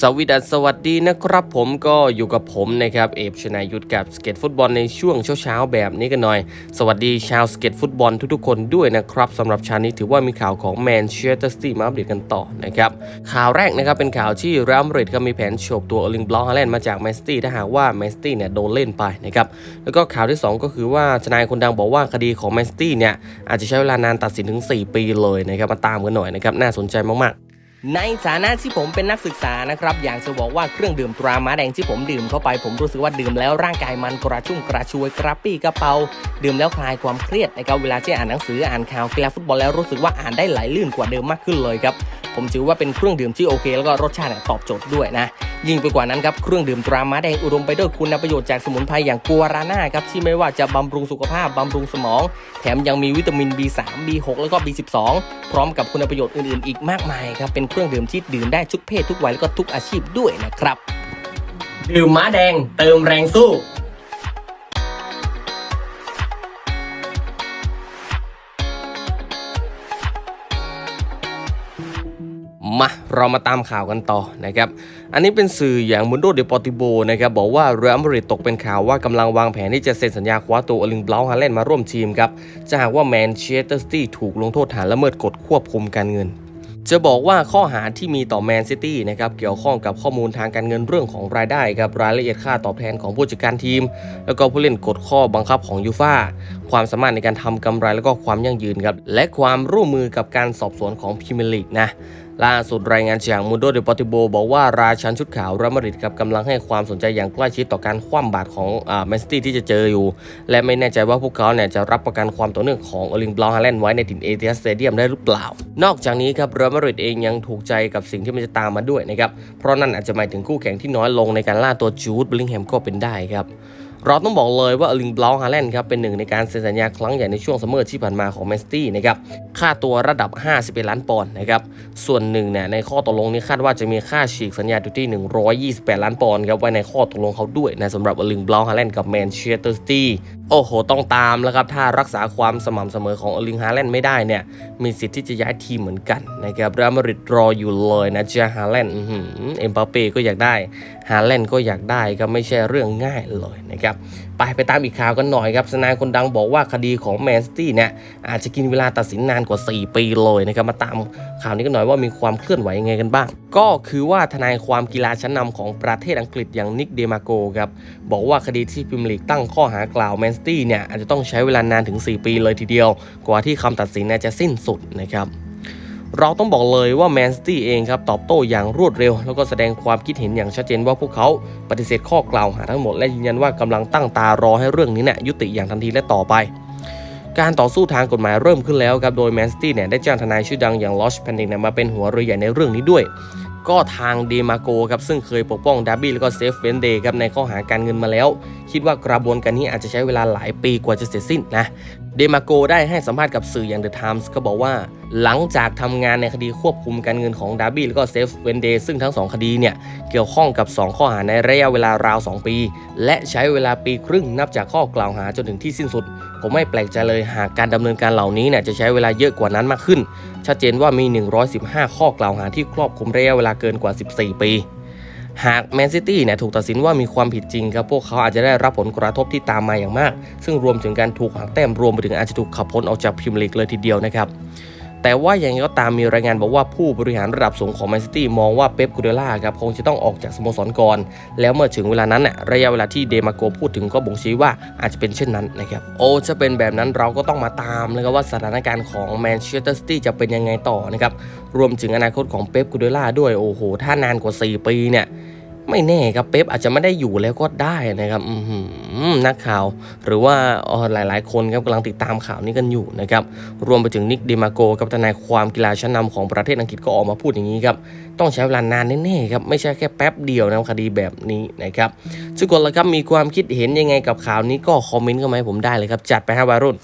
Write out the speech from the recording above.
สวีดัสวัสดีนะครับผมก็อยู่กับผมนะครับเอฟชนายุทธกับสเก็ตฟุตบอลในช่วงเช้าๆแบบนี้กันหน่อย สวัสดีชาวสเก็ตฟุตบอลทุกๆคนด้วยนะครับสำหรับชานี้ถือว่ามีข่าวของแมนเชสเตอร์ซิตี้มาอัปเดตกันต่อนะครับข่าวแรกนะครับเป็นข่าวที่เรอัลมาดริดก็มีแผนโฉบตัวเอร์ลิงบลอฮาแลนด์มาจากแมนซิตี้ถ้าหากว่าแมนซิตี้เนี่ยโดนเล่นไปนะครับแล้วก็ข่าวที่สองก็คือว่าทนายคนดังบอกว่าคดีของแมนซิตี้เนี่ยอาจจะใช้เวลานานตัดสินถึง 4 ปีเลยนะครับมาตามกันหน่อยนะครับน่าสนใจมากๆ ในฐานะที่ผมเป็นนักศึกษานะครับอยากจะบอกว่าเครื่องดื่มตราม้าแดงที่ผมดื่มเข้าไป ผมรู้สึกว่าดื่มแล้วร่างกายมันกระชุ่มกระชวยกระปี้กระเป๋าดื่มแล้วคลายความเครียดนะครับเวลาที่อ่านหนังสืออ่านข่าวกีฬาฟุตบอลแล้วรู้สึกว่าอ่านได้ไหลลื่นกว่าเดิมมากขึ้นเลยครับผมถือว่าเป็นเครื่องดื่มที่โอเค แล้วก็รสชาติตอบโจทย์ด้วยนะ ยิ่งไปกว่านั้นครับเครื่องดื่มตราม้าแดงอุดมไปด้วยคุณประโยชน์จากสมุนไพรอย่างกัวราน่าครับที่ไม่ว่าจะบำรุงสุขภาพบำรุงสมอง แถมยังมีวิตามิน B3 B6 แล้วก็ B12 พร้อมกับคุณประโยชน์อื่นๆ อีกมากมายครับเป็นเครื่องดื่มที่ดื่มได้ทุกเพศทุกวัยแล้วก็ทุกอาชีพด้วยนะครับ ดื่มม้าแดงเติมแรงสู้ มาเรามาตามข่าวกันต่อนะครับ อันนี้เป็นสื่ออย่างมุนโดเดปอติโบนะครับบอกว่าเรอัลมาดริดตกเป็นข่าวว่ากำลังวางแผนที่จะเซ็นสัญญาคว้าตัวอลิงบลาฮาแลนมาร่วมทีมครับจะหากว่าแมนเชสเตอร์ซิตี้ถูกลงโทษฐานละเมิดกฎควบคุมการเงิน จะบอกว่าข้อหาที่มีต่อแมนซิตี้นะครับเกี่ยวข้องกับข้อมูลทางการเงินเรื่องของรายได้ครับรายละเอียดค่าตอบแทนของผู้จัดการทีม แล้วก็ผู้เล่นกฎข้อบังคับของยูฟาความสามารถในการทำกำไรแล้วก็ความยั่งยืนครับและความร่วมมือกับการสอบสวนของพรีเมียร์ลีกนะล่าสุดรายงานจากมูโดเดปอติโบบอกว่าราชันชุดขาวเรอัลมาดริดครับกำลังให้ความสนใจอย่างใกล้ชิดต่อการคว่ำบาตรของแมนซิตี้ที่จะเจออยู่ และไม่แน่ใจว่าพวกเขาเนี่ยจะรับประกันความต่อเนื่องของอลิงบลาฮาแลนด์ไว้ในถิ่นเอเทียสเตเดียมได้หรือเปล่า นอกจากนี้ครับเรอัลมาดริดเองยังถูกใจกับสิ่งที่มันจะตามมาด้วยนะครับเพราะนั่นอาจจะหมายถึงคู่แข่งที่น้อยลงในการล่าตัวจูดบลิงแฮมก็เป็นได้ครับ เราต้องบอกเลยว่าอลิงบลาฮาแลนด์ครับเป็นหนึ่งในการเซ็นสัญญาครั้งใหญ่ในช่วงซัมเมอร์ที่ผ่านมาของแมนซิตี้นะครับค่าตัวระดับ 51 ล้านปอนด์นะครับส่วนหนึ่งเนี่ยในข้อตกลงนี้คาดว่าจะมีค่าฉีกสัญญาอยู่ที่ 128 ล้านปอนด์ครับไว้ในข้อตกลงเขาด้วยนะสำหรับอลิงบลาฮาแลนด์กับแมนเชสเตอร์ซิตี้โอ้โห ต้องตามแล้วครับถ้ารักษาความสม่ำเสมอของอลิงฮาแลนด์ไม่ได้เนี่ยมีสิทธิ์ที่จะย้ายทีมเหมือนกันนะครับเรอัลมาดริดรออยู่เลยนะเจฮาแลนด์เอ็มบาเป้ก็อยากได้ ฮาแลนด์ก็อยากได้ก็ไม่ใช่เรื่องง่ายเลยนะครับไปไปตามอีกข่าวกันหน่อยครับสนายคนดังบอกว่าคดีของแมนซิตี้เนี่ยอาจจะกินเวลาตัดสินนานกว่า 4 ปีเลยนะครับมาตามข่าวนี้กันหน่อยว่ามีความเคลื่อนไหวยังไงกันบ้าง ก็คือว่าทนายความกีฬาชั้นนำของประเทศอังกฤษอย่างนิกเดมาโกครับบอกว่าคดีที่พิมลีกตั้งข้อหากล่าวแมนซิตี้เนี่ยอาจจะต้องใช้เวลานานถึง 4 ปีเลยทีเดียว กว่าที่คำตัดสินเนี่ยจะสิ้นสุดนะครับ เราต้องบอกเลยว่าแมนซิตี้เองครับตอบโต้อย่างรวดเร็ว แล้วก็แสดงความคิดเห็นอย่างชัดเจนว่าพวกเขาปฏิเสธข้อกล่าวหาทั้งหมดและยืนยันว่ากำลังตั้งตารอให้เรื่องนี้เนี่ยยุติอย่างทันทีและต่อไปการต่อสู้ทางกฎหมายเริ่มขึ้นแล้วครับ โดยแมนซิตี้เนี่ยได้จ้างทนายชื่อดังอย่างลอชแพนดิงเนี่ยมาเป็นหัวเรือใหญ่ในเรื่องนี้ด้วย ก็ทางเดมาโกครับซึ่งเคยปกป้องดาร์บี้แล้วก็เซฟเวนเดย์ครับในข้อหาการเงินมาแล้ว คิดว่ากระบวนการนี้อาจจะใช้เวลาหลายปีกว่าจะเสร็จสิ้นนะ เดมาโกได้ให้สัมภาษณ์กับสื่ออย่างเดอะไทมส์ก็บอกว่า หลังจากทำงานในคดีควบคุมการเงินของดาร์บี้แล้วก็เซฟเวนเดย์ซึ่งทั้งสองคดีเนี่ยเกี่ยวข้องกับ 2 ข้อหาในระยะเวลาราว 2 ปี และใช้เวลาปีครึ่งนับจากข้อกล่าวหาจนถึงที่สิ้นสุด ผมไม่แปลกใจเลยหากการดำเนินการเหล่านี้เนี่ยจะใช้เวลาเยอะกว่านั้นมากขึ้น ชัดเจนว่ามี 115 ข้อกล่าวหาที่ครอบคลุมระยะเวลาเกินกว่า 14 ปีหากแมนซิตี้เนี่ยถูกตัดสินว่ามีความผิดจริงครับ พวกเขาอาจจะได้รับผลกระทบที่ตามมาอย่างมาก ซึ่งรวมถึงการถูกหักแต้มรวมไปถึงอาจจะถูกขับพ้นออกจากพรีเมียร์ลีกเลยทีเดียวนะครับ แต่ว่าอย่างไรก็ตามมีรายงานบอกว่าผู้บริหารระดับสูงของแมนซิตี้มองว่าเป๊ปกูเดล่าครับคงจะต้องออกจากสโมสรก่อน แล้วเมื่อถึงเวลานั้นน่ะระยะเวลาที่เดมาโกพูดถึงก็บ่งชี้ว่าอาจจะเป็นเช่นนั้นนะครับโอ้จะเป็นแบบนั้นเราก็ต้องมาตามนะครับว่าสถานการณ์ของแมนเชสเตอร์ซิตี้จะเป็นยังไงต่อนะครับรวมถึงอนาคตของเป๊ปกูเดล่าด้วยโอ้โหถ้านานกว่า 4 ปีเนี่ย ไม่แน่ครับเป๊ปอาจจะไม่ได้อยู่แล้วก็ได้นะครับนักข่าว หรือว่าหลาย ๆ คนครับกำลังติดตามข่าวนี้กันอยู่นะครับรวมไปถึงนิกเดมาโกกับทนายความกีฬาชั้นนำของประเทศอังกฤษก็ออกมาพูดอย่างนี้ครับต้องใช้เวลานานแน่ๆครับไม่ใช่แค่แป๊บเดียวนะคดีแบบนี้นะครับทุกคนละครับมีความคิดเห็นยังไงกับข่าวนี้ก็คอมเมนต์เข้ามาให้ผมได้เลยครับจัดไปฮะวารุ่น